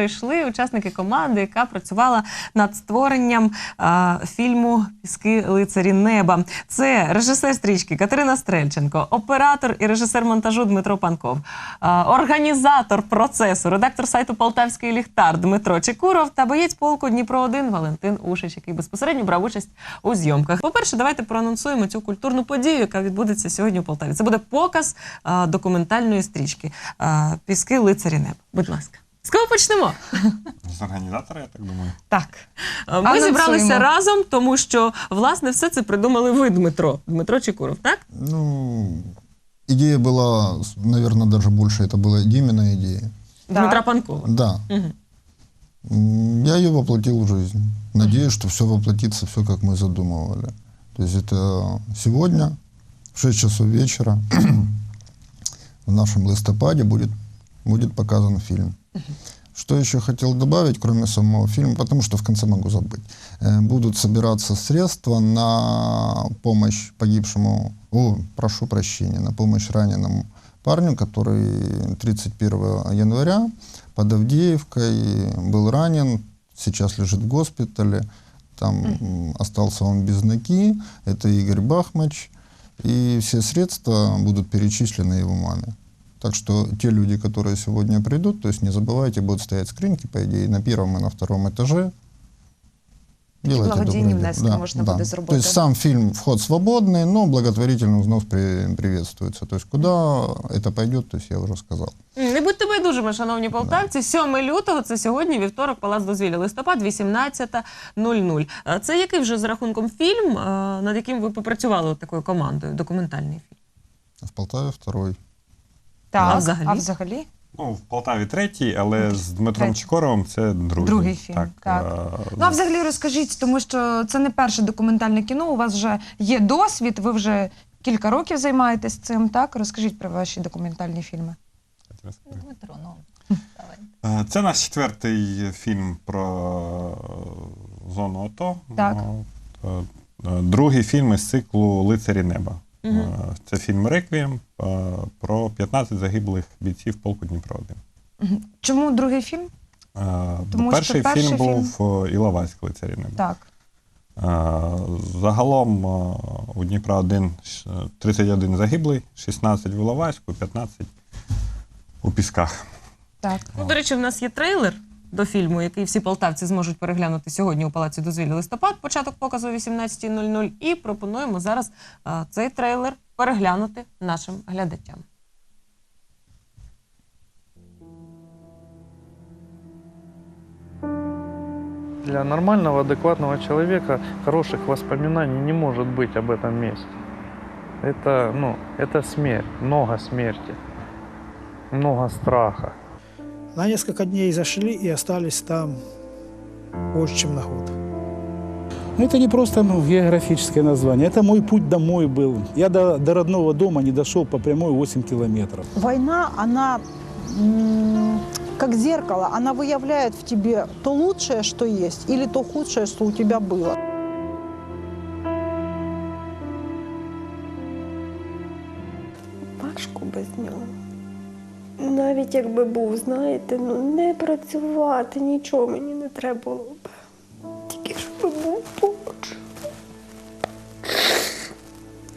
прийшли учасники команди, яка працювала над створенням а, фільму Піски лицарі неба. Це режисер стрічки Катерина Стрельченко, оператор і режисер монтажу Дмитро Панков, а, організатор процесу, редактор сайту Полтавський ліхтар Дмитро Чекуров та боєць полку Дніпро 1 Валентин Ушич, який безпосередньо брав участь у зйомках. По-перше, давайте проанонсуємо цю культурну подію, яка відбудеться сьогодні у Полтаві. Це буде показ а, документальної стрічки а, Піски лицарі неба. Будь ласка. З кого почнемо? З організатора, я так думаю. Так. Ми Анонсуємо. зібралися разом, тому що власне все це придумали ви, Дмитро. Дмитро Чекуров, так? Ну, идея была, наверное, даже больше это была Димина идея. Дмитра Панкова. Да. Мгм. М, Я ее воплотил в жизнь. Надеюсь, что все воплотится, все как мы задумывали. То есть это сегодня в 6 часов вечера в нашем листопаде будет, будет показан фильм. Что еще хотел добавить, кроме самого фильма, потому что в конце могу забыть. Э, Будут собираться средства на помощь погибшему, о, прошу прощения, на помощь раненому парню, который 31 января под Авдеевкой был ранен, сейчас лежит в госпитале. Там м, остался он без ноги. Это Игорь Бахмач. И все средства будут перечислены его маме. Так что те люди, которые сегодня придут, то есть не забывайте, будут стоять скриньки, по идее, на первом и на втором этаже. Делайте благодійні доброе дело. внески можна буде То зробити. есть сам фильм вход свободный, но благотворительный взнос при- приветствуется. То есть куда это пойдет, то есть я уже сказал. М, Не будьте байдужими, шановні полтавці. 7 лютого, це сьогодні, вівторок, Палац дозвілля, листопад, 18.00. Е, Це який вже з рахунком фільм, е, над яким ви попрацювали от такою командою, документальний фільм? В Полтаве второй. А Так, взагалі? а взагалі? Ну, в Полтаві третій, але з Дмитром Третій. Чекоровим це другий. Другий фільм, так. е, Ну, а взагалі розкажіть, тому що це не перше документальне кіно. У вас вже є досвід, ви вже кілька років займаєтесь цим. Так, розкажіть про ваші документальні фільми. Дмитро, ну, давай. Е, Це наш четвертий фільм про е, зону АТО. Так. Е, е, Другий фільм із циклу Лицарі неба. Е, Це фільм Реквієм е, про 15 загиблих бійців полку Дніпро 1. Мгм. Чому другий фільм? Е, Тому перший, перший фільм фільм- був Іловайськ Лицарі неба. Так. Е, Загалом у Дніпра 1 31 загиблий, 16 в Іловайську, 15 у Пісках. Так. Ну, до речі, в нас є трейлер до фільму, який всі полтавці зможуть переглянути сьогодні у Палаці дозвілля листопад, початок показу о 18.00. І пропонуємо зараз е, цей трейлер переглянути нашим глядачам. Для нормального, адекватного человека хороших воспоминаний не может быть об этом месте. Это, ну, это смерть, много смерти, много страха. На несколько дней зашли и остались там больше, чем на год. Ну, Это не просто ну, географическое название, это мой путь домой был. Я до, до родного дома не дошел по прямой 8 километров. Война, она как зеркало, она выявляет в тебе то лучшее, что есть, или то худшее, что у тебя было. Важко без нього. Навіть якби був, знаєте, ну не працювати, нічого мені не треба було б. Тільки щоб був поруч.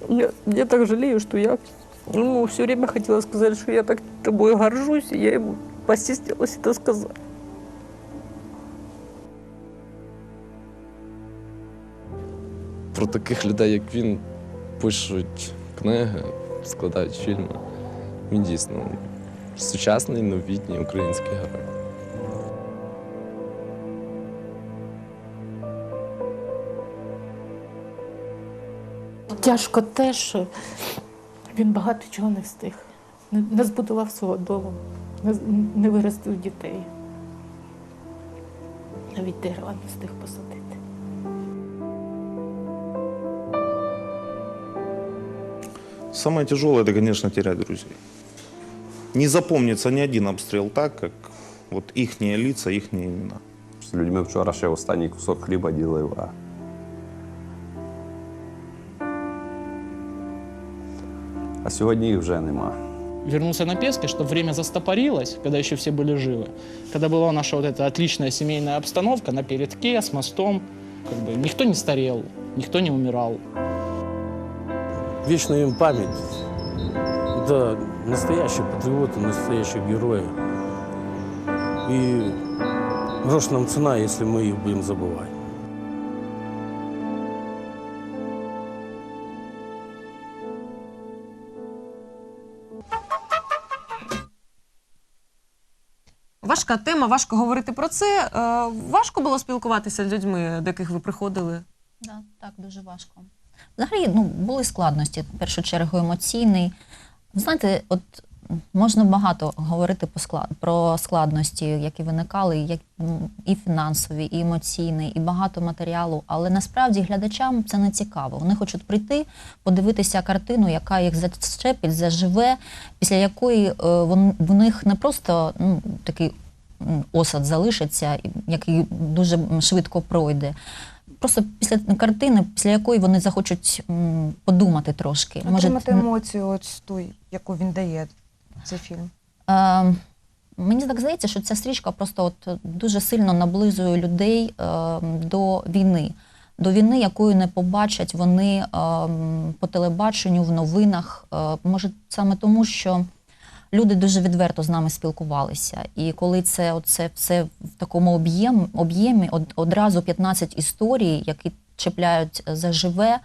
Я, я так жалею, что я ему все время хотела сказать, что я так тобой горжусь, и я ему постеснялась это сказать. Про таких людей, як він, пишуть книги, складають фільми. Він дійсно сучасний новітній український герой. Тяжко те, що він багато чого не встиг. Не, збудував свого дому, не, не виростив дітей. Навіть дерева не встиг посадити. Самое тяжелое, это, конечно, терять друзей. Не запомнится ни один обстрел так, как вот их лица, их имена. З людьми вчора ще останній кусок хліба ділив, а. А сьогодні їх вже нема. вернуться на Пески, чтобы время застопорилось, когда еще все были живы. Когда была наша вот эта отличная семейная обстановка на передке, с мостом, как бы никто не старел, никто не умирал. Вечная им память. Это настоящие патриоты, настоящие герои. И грош нам цена, если мы их будем забывать. Важка тема, важко говорити про це. Е, Важко було спілкуватися з людьми, до яких ви приходили. Да, так, дуже важко. Взагалі, ну, були складності, в першу чергу емоційний. Ви знаєте, от можна багато говорити по склад, про складності, які виникали, як, і фінансові, і емоційні, і багато матеріалу. Але насправді глядачам це не цікаво. Вони хочуть прийти, подивитися картину, яка їх зачепить, заживе, після якої е, в них не просто ну, такий осад залишиться, який дуже швидко пройде. Просто після картини, після якої вони захочуть м, подумати трошки. Отримати м, емоцію, от ту, яку він дає, цей фільм. Е, мені так здається, що ця стрічка просто от дуже сильно наблизує людей е, до війни. До війни, якої не побачать вони е, по телебаченню, в новинах. Е, може, саме тому, що люди дуже відверто з нами спілкувалися. І коли це оце все в такому об'єм, об'ємі, од- одразу 15 історій, які чіпляють за живе,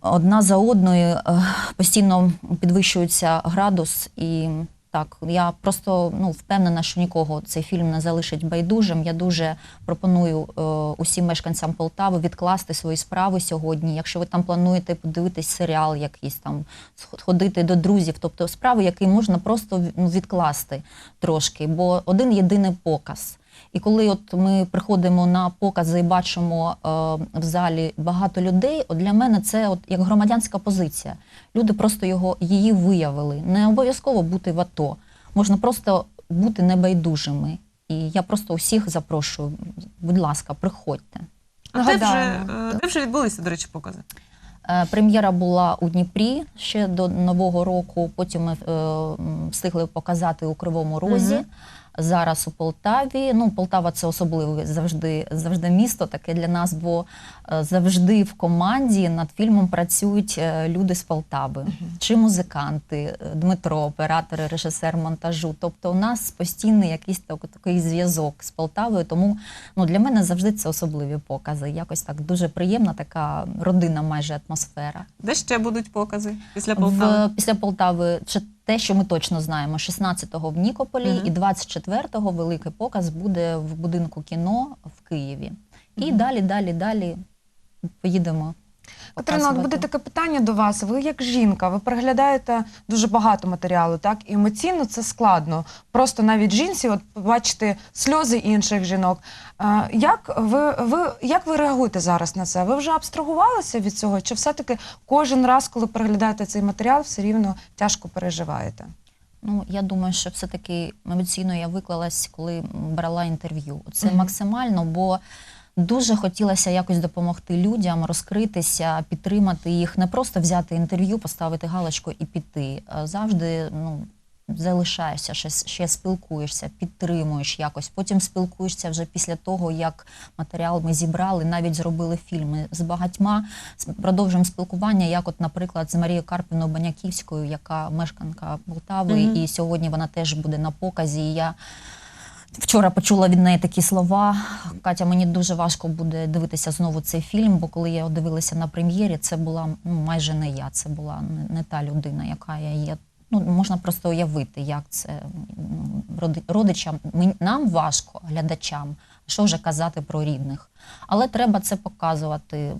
одна за одною е, постійно підвищується градус. І так, я просто ну, впевнена, що нікого цей фільм не залишить байдужим. Я дуже пропоную е, усім мешканцям Полтави відкласти свої справи сьогодні. Якщо ви там плануєте подивитись серіал, якийсь там ходити до друзів, тобто справи, які можна просто ну, відкласти трошки, бо один єдиний показ. І коли от ми приходимо на покази і бачимо е, в залі багато людей, от для мене це от як громадянська позиція. Люди просто його її виявили. Не обов'язково бути в АТО, можна просто бути небайдужими. І я просто усіх запрошую. Будь ласка, приходьте. А де вже, е, де вже відбулися, до речі, покази? Е, Прем'єра була у Дніпрі ще до Нового року. Потім ми е, встигли показати у Кривому Розі. Мгм. Зараз у Полтаві. Ну, Полтава це особливе завжди, завжди місто таке для нас, бо е, завжди в команді над фільмом працюють е, люди з Полтави, чи музиканти, е, Дмитро, оператор, режисер монтажу. Тобто у нас постійний якийсь так- такий зв'язок з Полтавою. Тому ну, для мене завжди це особливі покази. Якось так дуже приємна така родинна майже атмосфера. Де ще будуть покази після Полтави? В, після Полтави це те, що ми точно знаємо. 16-го в Нікополі Мгм. і 24-го великий показ буде в будинку кіно в Києві. І далі, далі, далі поїдемо. Катерина, от буде таке питання до вас. Ви як жінка, ви переглядаєте дуже багато матеріалу, так? І емоційно це складно. Просто навіть жінці, от побачити сльози інших жінок. Е, Як ви, ви, як ви реагуєте зараз на це? Ви вже абстрагувалися від цього? Чи все-таки кожен раз, коли переглядаєте цей матеріал, все рівно тяжко переживаєте? Ну, я думаю, що все-таки емоційно я виклалась, коли брала інтерв'ю. Це Мгм. максимально, бо дуже хотілося якось допомогти людям, розкритися, підтримати їх, не просто взяти інтерв'ю, поставити галочку і піти. Завжди ну, залишаєшся, ще, ще спілкуєшся, підтримуєш якось. Потім спілкуєшся вже після того, як матеріал ми зібрали, навіть зробили фільми з багатьма. Продовжуємо спілкування, як, от, наприклад, з Марією Карпіною Баняківською, яка мешканка Полтави, Мгм. і сьогодні вона теж буде на показі. І я Вчора почула від неї такі слова. Катя, мені дуже важко буде дивитися знову цей фільм, бо коли я дивилася на прем'єрі, це була ну, майже не я, це була не, та людина, яка я є. Ну, можна просто уявити, як це родичам. Нам важко, глядачам, що вже казати про рідних. Але треба це показувати,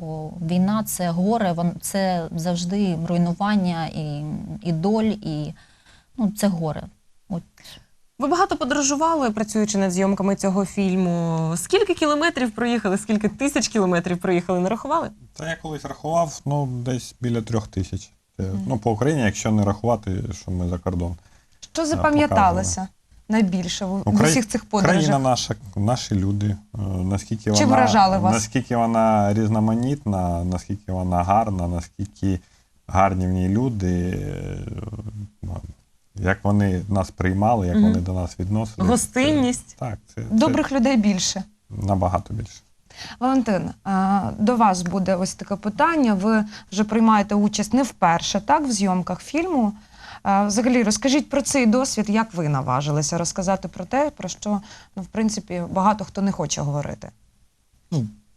бо війна це горе, це завжди руйнування і, і доль, і ну, це горе. От Ви багато подорожували, працюючи над зйомками цього фільму. Скільки кілометрів проїхали, скільки тисяч кілометрів проїхали, не рахували? Та я колись рахував, ну, десь біля трьох тисяч. Це, Ну, по Україні, якщо не рахувати, що ми за кордон. Що Е, запам'яталося найбільше в, Украї- усіх цих подорожах? наша, наші люди. е, Наскільки Чим вона, вражали вас? Наскільки вона різноманітна, наскільки вона гарна, наскільки гарні в ній люди е, Як вони нас приймали, як Мгм. вони до нас відносилися. Гостинність. Так, це, це Добрих людей більше. набагато більше. Валентин, е, до вас буде ось таке питання. Ви вже приймаєте участь не вперше, так, в зйомках фільму. Е, Взагалі, розкажіть про цей досвід, як ви наважилися розказати про те, про що, ну, в принципі, багато хто не хоче говорити.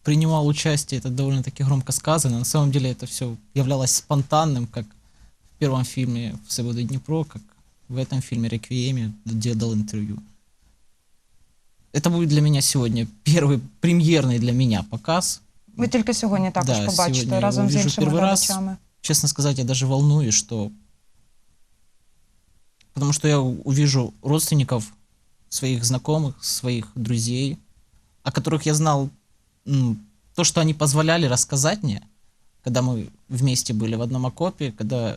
принимал участие, это довольно-таки громко сказано. На самом деле это все являлось спонтанным, как в первом фильме «Все будет Днепро», как в этом фильме «Реквиеме», где я дал интервью. Это будет для меня сегодня первый премьерный для меня показ. Ви тільки сьогодні також Да, побачите сьогодні я разом з увижу іншими перший раз. глядачами. Честно сказать, я даже волнуюсь, что... Потому что я у- увижу родственников, своих знакомых, своих друзей, о которых я знал м, то, что они позволяли рассказать мне, когда мы вместе были в одном окопе, когда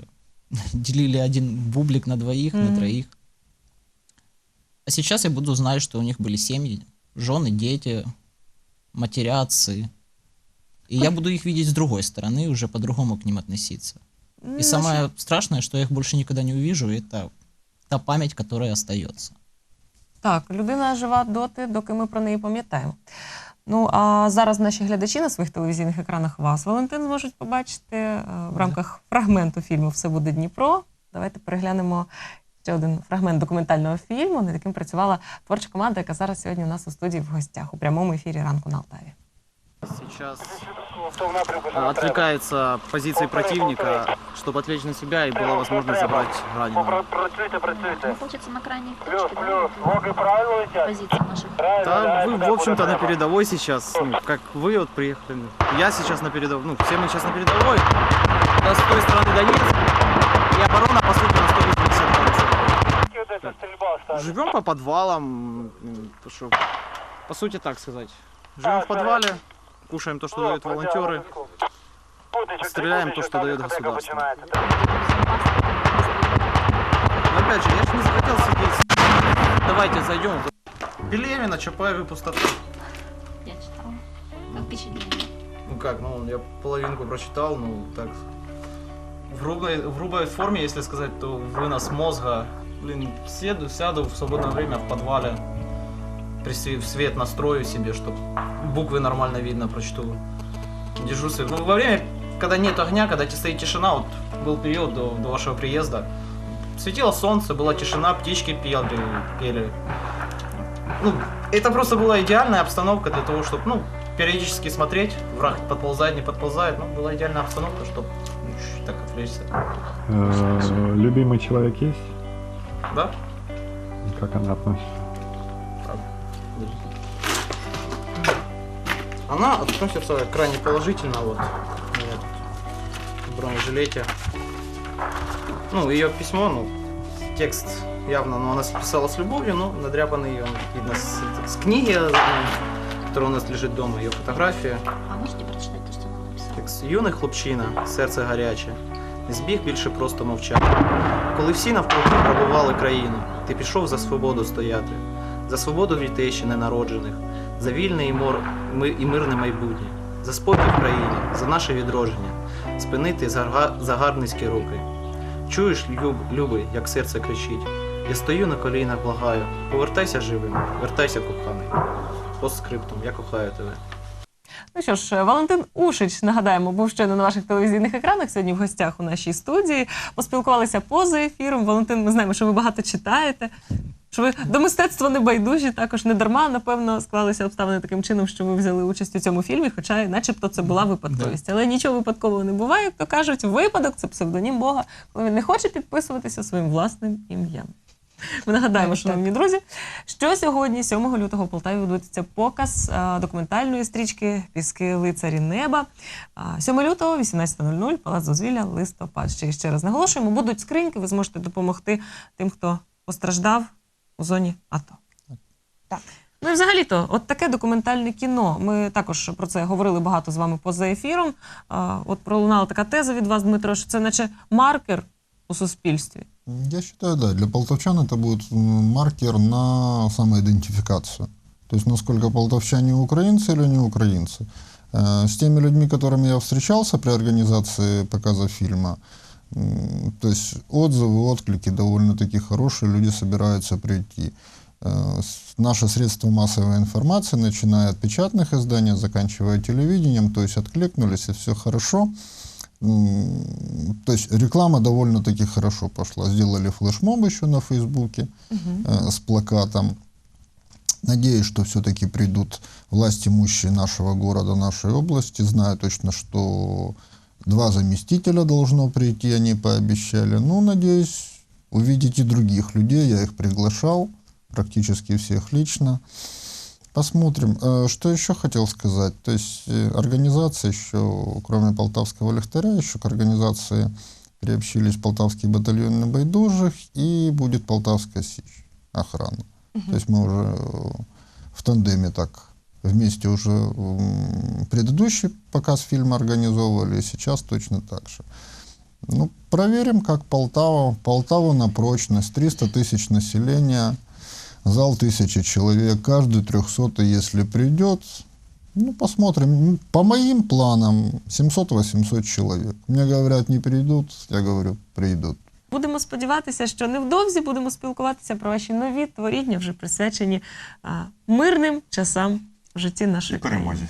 делили один бублик на двоих, Мгм. на троих. А сейчас я буду знать, что у них были семьи, жены, дети, матеря, отцы. И я буду их видеть с другой стороны, уже по-другому к ним относиться. Ну, И самое страшное, что я их больше никогда не увижу, это та память, которая остается. Так, людина жива доти, доки ми про неї пам'ятаємо. Ну а зараз наші глядачі на своїх телевізійних екранах вас, Валентин, зможуть побачити е, в рамках фрагменту фільму Все буде Дніпро. Давайте переглянемо ще один фрагмент документального фільму, над яким працювала творча команда, яка зараз сьогодні у нас у студії в гостях у прямому ефірі ранку на Алтаві. Сейчас а, отвлекается позиции противника, чтобы отвлечь на себя и была возможность забрать раненого. Хочется на крайней точке, да? Позиции наших. Да, вы, в общем-то, на передовой сейчас, ну, как вы вот приехали. Я сейчас на передовой, ну, все мы сейчас на передовой. Да, с той стороны Донецк, и оборона, по сути, на 180 Живем по подвалам, по сути, так сказать. Живем в подвале, кушаем то, что дают волонтеры, стреляем то, что дает государство. Но опять же, я же не захотел сидеть. Давайте зайдем. Пелевина, Чапаев и пустота. Я читала. Как впечатление? Ну как, ну я половинку прочитал, ну так. В грубой, в грубой форме, если сказать, то вынос мозга. Блин, сяду, сяду в свободное время в подвале. При свет настрою себе, чтобы буквы нормально видно прочту. Держу свет. Ну, во время, когда нет огня, когда стоит тишина, вот был период до, до вашего приезда. Светило солнце, была тишина, птички пели, пели. Ну, это просто была идеальная обстановка для того, чтобы, ну, периодически смотреть, враг подползает, не подползает. Ну, была идеальная обстановка, чтобы ну, чуть-чуть так отвлечься. Э, Любимый человек есть? Да? Как она относится? Она относится крайне положительно, вот. В бронежилете. Ну, ее письмо, ну, текст явно, ну, она писала с любовью, но надряпанный ее, видно, с, с книги, которая у нас лежит дома, ее фотография. А можете прочитать то, что она написала? Текст юний хлопчина, серце гаряче, не збіг більше просто мовчати. Коли всі навкруги грабували країну, ти пішов за свободу стояти, за свободу дітей ще ненароджених, за вільне і, мор... і мирне майбутнє, за спокій в країні, за наше відродження, спинити загарбницькі руки. Чуєш, люб... любий, як серце кричить. Я стою на колінах, благаю, повертайся живим, вертайся коханий. Постскриптум, я кохаю тебе. Ну що ж, Валентин Ушич, нагадаємо, був щойно на ваших телевізійних екранах сьогодні в гостях у нашій студії. Поспілкувалися поза ефіром. Валентин, ми знаємо, що ви багато читаєте. Що ви до мистецтва не байдужі, також не дарма, напевно, склалися обставини таким чином, що ви взяли участь у цьому фільмі, хоча, начебто, це була випадковість. Але нічого випадкового не буває, як то кажуть, випадок це псевдонім Бога, коли він не хоче підписуватися своїм власним ім'ям. Ми нагадаємо, шановні друзі, що сьогодні, 7 лютого, в Полтаві відбудеться показ е, документальної стрічки Піски лицарі неба. А, 7 лютого, 18.00, Палац дозвілля, листопад. Ще, ще раз наголошуємо, будуть скриньки, ви зможете допомогти тим, хто постраждав у зоні АТО. Так. Ну і взагалі-то, от таке документальне кіно. Ми також про це говорили багато з вами поза ефіром. А, От пролунала така теза від вас, Дмитро, що це наче маркер у суспільстві. Я считаю, да. Для полтавчан это будет м, маркер на самоидентификацию. То есть, насколько полтавчане украинцы или не украинцы. Э, С теми людьми, которыми я встречался при организации показа фильма, м, то есть отзывы, отклики довольно-таки хорошие, люди собираются прийти. Э, с- Наши средства массовой информации, начиная от печатных изданий, заканчивая телевидением, то есть откликнулись, и все хорошо. М, То есть реклама довольно-таки хорошо пошла. Сделали флешмоб еще на Фейсбуке э, с плакатом. Надеюсь, что все-таки придут власть имущие нашего города, нашей области. Знаю точно, что два заместителя должно прийти, они пообещали. Ну, надеюсь, увидеть и других людей. Я их приглашал, практически всех лично. Посмотрим. Э, Что еще хотел сказать? То есть э, организация еще, кроме Полтавского лихтаря, еще к организации приобщились Полтавский батальон на Байдужих и будет Полтавская Сич охрана. То есть мы уже в тандеме так вместе уже м, предыдущий показ фильма организовывали, и сейчас точно так же. Ну, проверим, как Полтава. Полтава на прочность. 300 тысяч населения, зал тысячи человек, каждый трехсотый, если придет. Ну, посмотрим. М, По моим планам 700-800 человек. Мне говорят, не придут, я говорю, придут. Будемо сподіватися, що невдовзі будемо спілкуватися про ваші нові творіння, вже присвячені а, мирним часам в житті нашої і перемозі.